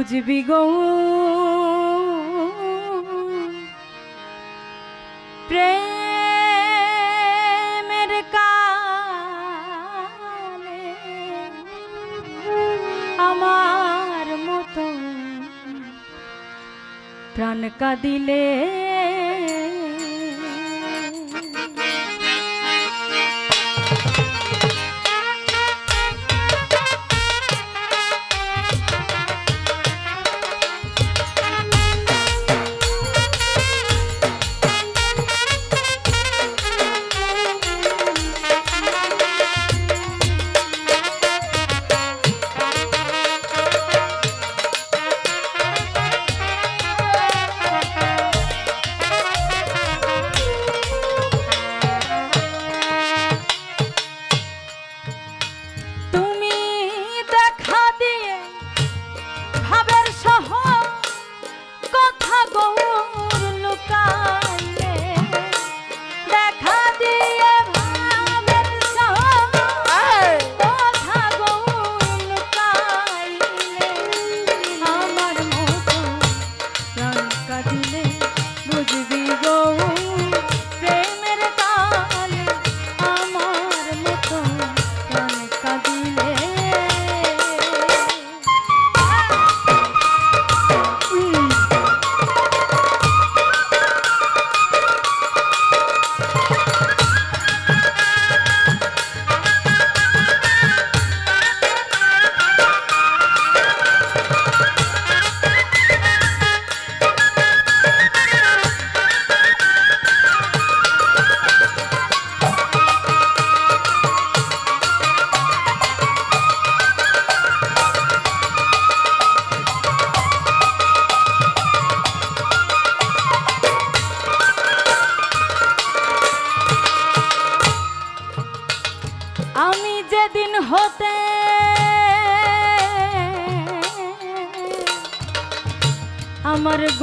বুঝবি গো? প্রেমের কালে আমার মতো প্রাণ কাদিলে দিলে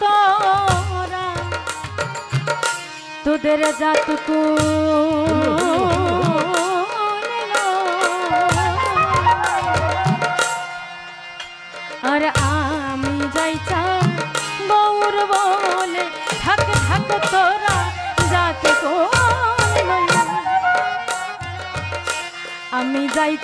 তোরা, তোদের জাতকু আর আমি যাই চা বৌর বলে থাক থাক তোরা জাতকু আমি যাই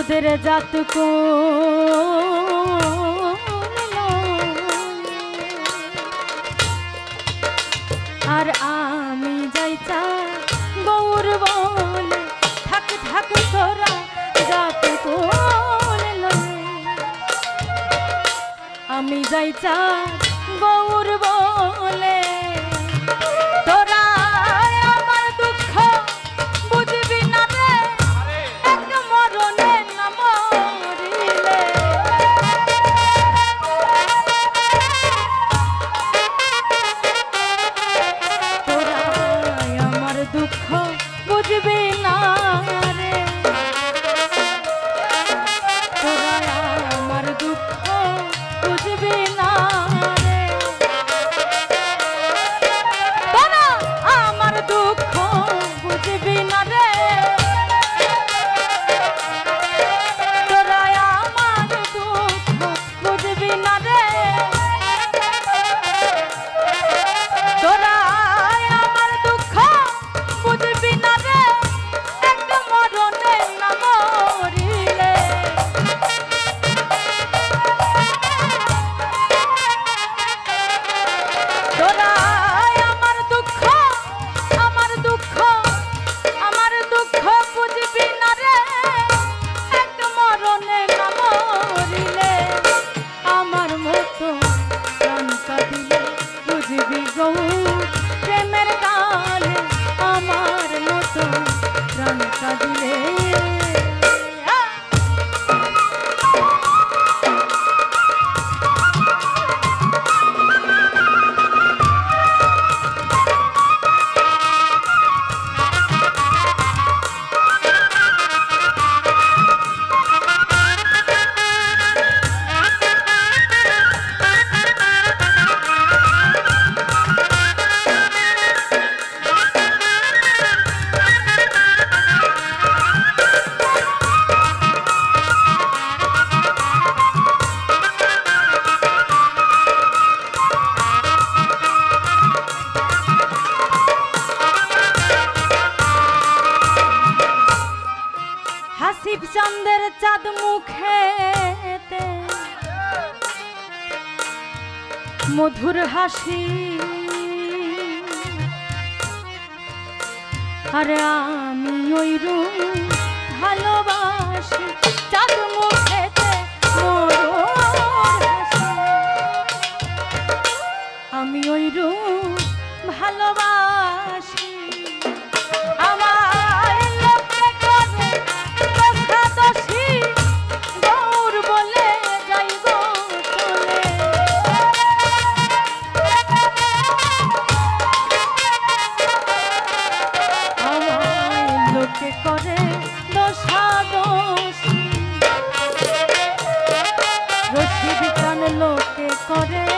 তোদের জাত আর আমি যাই চা গৌর বলে থাক থাক তোরা জাত আমি যাই চা Thank you. পৃথিবী কান লোকে করে।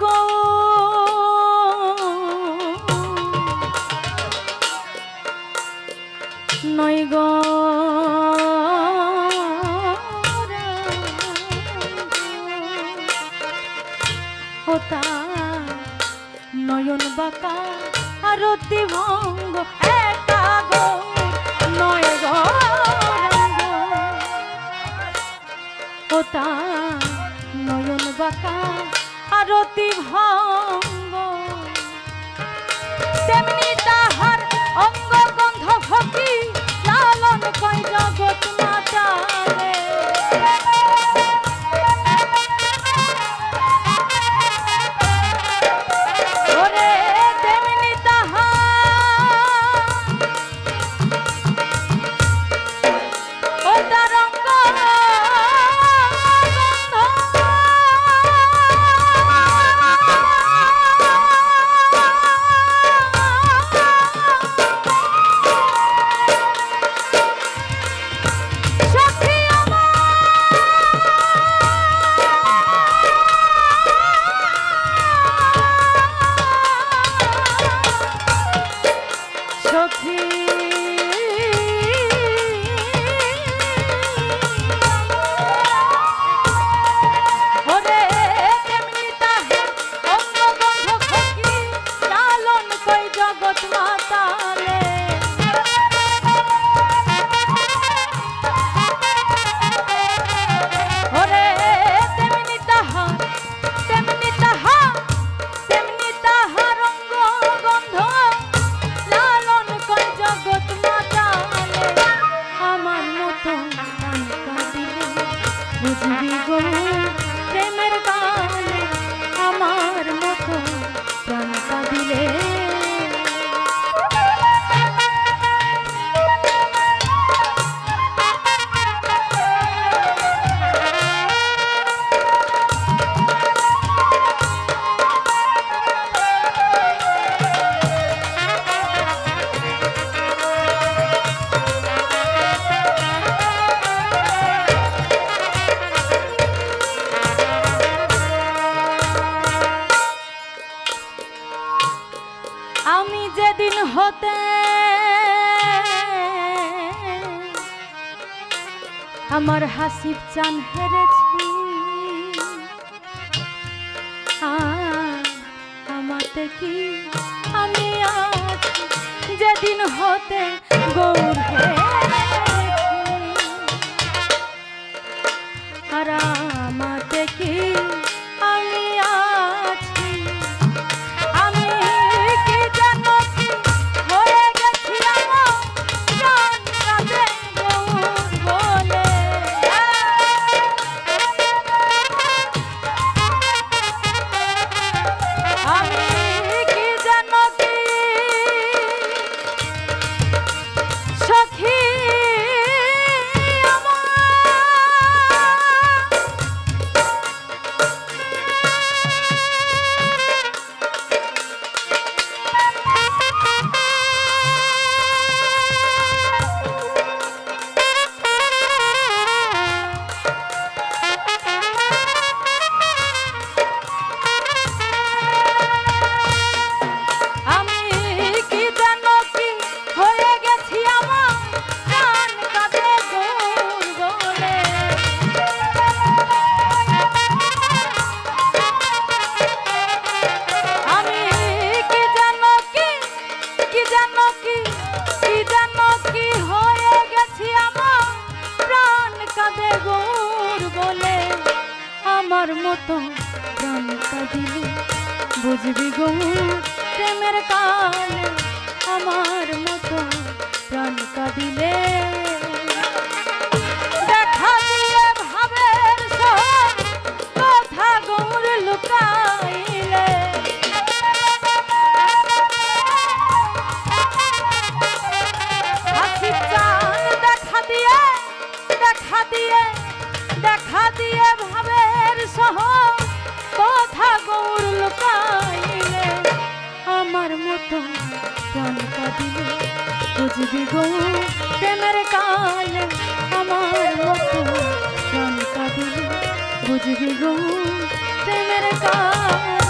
গো। নয় গো। নয়ন বাকা আরতি ভঙ্গ একা গো। ভঙ্গ তেমনি liebt, dann it. কত জানতা দিলে বুঝবি গো প্রেমের কালে আমার মতো প্রাণ কাঁদিলে বুঝবি গো প্রেমের কাল আমার মতো প্রাণ কাঁদিল বুঝবি গো প্রেমের কাল